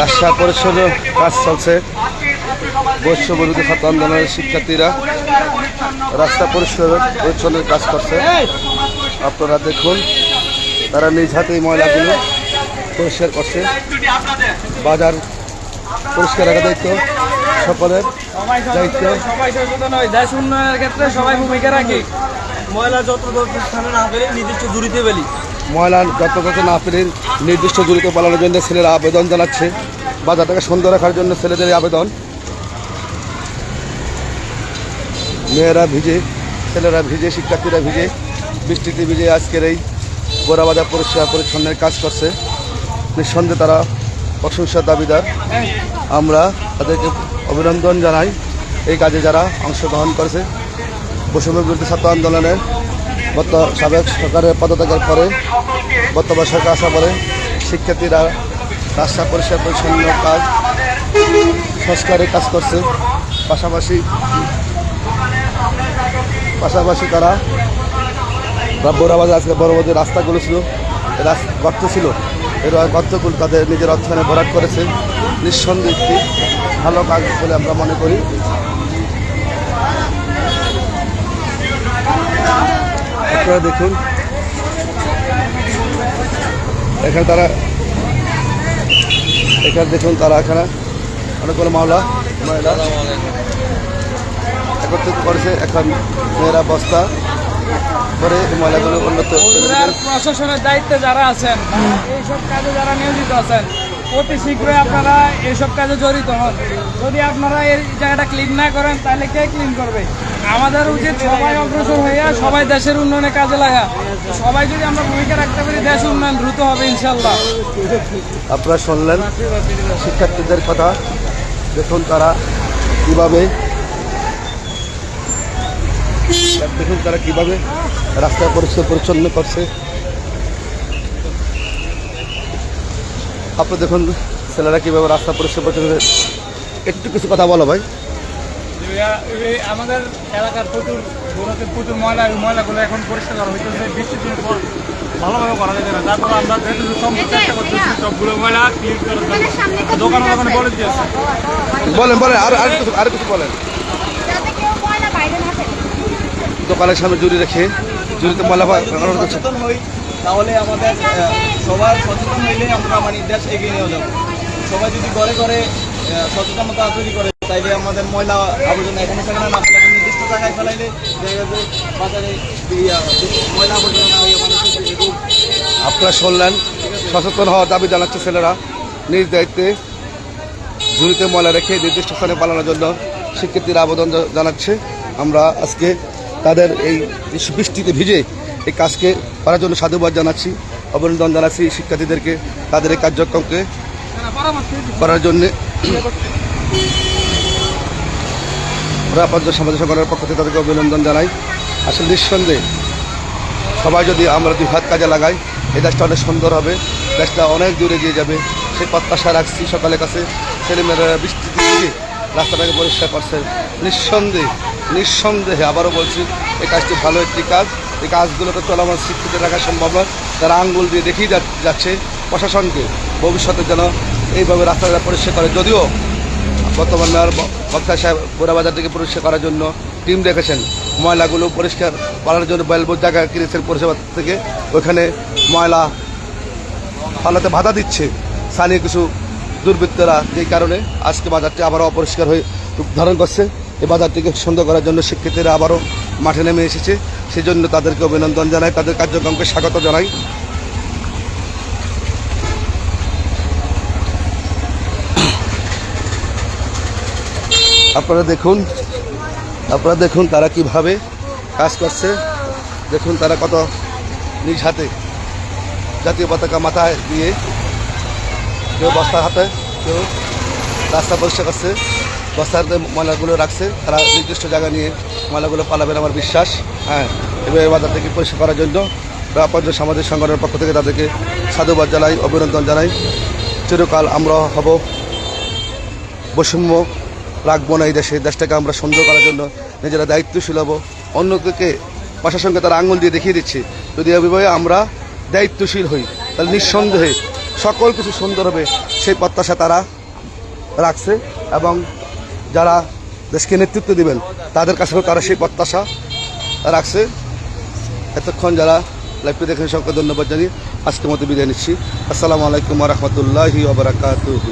রাস্তা পরিচ্ছন্ন কাজ চলছে। বৈশ্য বিরোধী ছাত্র আন্দোলনের শিক্ষার্থীরা রাস্তা পরিষ্কার পরিচ্ছন্নের কাজ করছে। আপনারা দেখুন, তারা নিজ হাতে ময়লাগুলো পরিষ্কার করছে। বাজার পরিষ্কার রাখা দায়িত্ব সকলের দায়িত্ব। দেশ উন্নয়নের ক্ষেত্রে সবাই ভূমিকা রাখি। ময়লা যত স্থানে না পেলে নির্দিষ্ট দূরিতে পেলি ময়লা যত্রতত্র না পেরে নির্দিষ্ট দূরিতে পালানোর জন্য ছেলেরা আবেদন জানাচ্ছে। বা বাজারটাকে সুন্দর রাখার জন্য ছেলেদের আবেদন। মেয়েরা ভিজে, ছেলেরা ভিজে, শিক্ষার্থীরা ভিজে, বৃষ্টিতে ভিজে আজকের এই বোরাবাজার পরিষ্কার পরিচ্ছন্নের কাজ করছে। নিঃসন্দেহে তারা প্রশংসার দাবিদার। আমরা তাদেরকে অভিনন্দন জানাই। এই কাজে যারা অংশগ্রহণ করেছে বৈষম্য বিরোধী ছাত্র আন্দোলনের সাবেক সরকারের পদত্যাগের পরে বর্তমান সরকার আসার পরে শিক্ষার্থীরা রাস্তা পরিষ্কার পরিচ্ছন্ন কাজ সংস্কারের কাজ করছে। পাশাপাশি পাশাপাশি তারা বোরাবাজার আজকে বড় বড় রাস্তাগুলো ছিল গর্ত ছিল, এর গর্তগুলো তাদের নিজের অর্থায়নে ভরাট করেছে। নিঃসন্দেহে একটি ভালো কাজ বলে আমরা মনে করি। আপনারা দেখুন। এখানে তারা এখানে দেখুন তারা এখানে অনেকগুলো মাওলা মহিলা একত্রিত করেছে। এখন মেয়েরা বস্তা করে এই ময়লাগুলো উন্নত প্রশাসনের দায়িত্বে যারা আছেন এইসব কাজে যারা নিয়োজিত আছেন অতি শীঘ্রই আপনারা এইসব কাজে জড়িত হন। যদি আপনারা এই জায়গাটা ক্লিন না করেন, তাহলে কে ক্লিন করবে? আমাদের উচিত সবাই অগ্রসর হইয়া সবাই দেশের উন্নয়নে কাজে লাগা। সবাই যদি আমরা ভূমিকা রাখতে পারি, দেশ উন্নয়ন দ্রুত হবে ইনশাল্লাহ আপনারা শুনলেন শিক্ষার্থীদের কথা। দেখুন তারা কীভাবে দেখুন তারা কীভাবে রাস্তা পরিষ্কার পরিচ্ছন্ন করছে। আপনি দেখুন ছেলেরা কীভাবে রাস্তা পরিষ্কার পরিচ্ছন্ন করে- একটু কিছু কথা বলো ভাই। আমাদের এলাকার প্রচুর দূরতে প্রচুর ময়লা এই ময়লাগুলো এখন পরিষ্কার করা হইতেছে। বৃষ্টির দিন পর ভালোভাবে করা যাবে না। তারপর আমরা যেহেতু সম্ভব চেষ্টা করতেছি সবগুলো ময়লা ক্লিন করার জন্য। দোকান দোকানে বলে দিয়েছে। বলেন বলেন আর আর কিছু আর কিছু বলেন। দোকানের সামনে জুড়ি রেখে জুড়িতে ময়লা হয় সচেতন হই তাহলে আমাদের সবার সচেতন হইলে আমরা মানে দেশ এগিয়ে নিয়ে যাব। সবাই যদি ঘরে ঘরে সচেতনতা তৈরি করে, তাইলে আমাদের ময়লা আবর্জনা এখানে সেখানে না ফেলে নির্দিষ্ট জায়গায় ফেলাইলে বাজারে ময়লা আবর্জনা আপনারা শুনলেন, সচেতন হওয়ার দাবি জানাচ্ছে ছেলেরা। নিজ দায়িত্বে ঝুড়িতে ময়লা রেখে নির্দিষ্ট স্থানে পালানোর জন্য শিক্ষার্থীরা আবেদন জানাচ্ছে। আমরা আজকে তাদের এই বৃষ্টিতে ভিজে এই কাজকে করার জন্য সাধুবাদ জানাচ্ছি অভিনন্দন জানাচ্ছি শিক্ষার্থীদেরকে তাদের এই কার্যক্রমকে করার জন্য। রাপাজ্য সমাজ সংগঠনের পক্ষ থেকে তাদেরকে অভিনন্দন জানাই। আসলে নিঃসন্দেহে সবাই যদি আমরা দুই হাত কাজে লাগাই, এই দেশটা অনেক সুন্দর হবে, দেশটা অনেক দূরে গিয়ে যাবে। সেই প্রত্যাশা রাখছি সকালের কাছে। ছেলেমেয়েরা বৃষ্টিতে ভিজে রাস্তাটাকে পরিষ্কার করছে। নিঃসন্দেহে নিঃসন্দেহে আবারও বলছি, এই কাজটি ভালো একটি কাজ। এই কাজগুলোকে চলমান শিক্ষিত রাখা সম্ভব নয়। তারা আঙ্গুল দিয়ে দেখিয়ে যাচ্ছে প্রশাসনকে। ভবিষ্যতে যেন এইভাবে রাস্তাটা পরিষ্কার করে। যদিও বর্তমান মেয়র বক্তা সাহেব বোরাবাজার থেকে পরিষ্কার করার জন্য টিম রেখেছেন। ময়লাগুলো পরিষ্কার করার জন্য বেলবোর জায়গা কিনেছেন পরিষেবা থেকে। ওইখানে ময়লা ফালাতে বাধা দিচ্ছে স্থানীয় কিছু দুর্বৃত্তরা। যেই কারণে আজকে বাজারটি আবারও অপরিষ্কার হয়ে ধারণ করছে। এই বাজারটিকে সুন্দর করার জন্য শিক্ষার্থীরা আবারও মাঠে নেমে এসেছে। সেই জন্য তাদেরকে অভিনন্দন জানাই, তাদের কার্যক্রমকে স্বাগত জানাই। আপনারা দেখুন আপনারা দেখুন তারা কীভাবে কাজ করছে। দেখুন তারা কত নিজ হাতে জাতীয় পতাকা মাথায় দিয়ে কেউ বস্তা হাতে, কেউ রাস্তা পরিষ্কার করছে। বস্তার ময়লাগুলো রাখছে। তারা নির্দিষ্ট জায়গা নিয়ে ময়লাগুলো পালাবেন আমার বিশ্বাস। হ্যাঁ এবার এই বাজার থেকে পরিষ্কার করার জন্য রাপঞ্চ সামাজিক সংগঠনের পক্ষ থেকে তাদেরকে সাধুবাদ জানাই, অভিনন্দন জানাই। চিরকাল আমরা হব বৈষম্য রাখব না এই দেশে। দেশটাকে আমরা সুন্দর করার জন্য নিজেরা দায়িত্বশীল হব। অন্যকে প্রশাসনকে তারা আঙুল দিয়ে দেখিয়ে দিচ্ছে। যদি এভাবে আমরা দায়িত্বশীল হই, তাহলে নিঃসন্দেহে সকল কিছু সুন্দর হবে। সেই প্রত্যাশা তারা রাখছে এবং যারা দেশকে নেতৃত্ব দেবেন, তাদের কাছেও তারা সেই প্রত্যাশা রাখছে। এতক্ষণ যারা লাইভটি দেখেন সবকে ধন্যবাদ জানিয়ে আজকের মতো বিদায় নিচ্ছি। আসসালামু আলাইকুম রহমতুল্লাহি ওবরাকাতুহু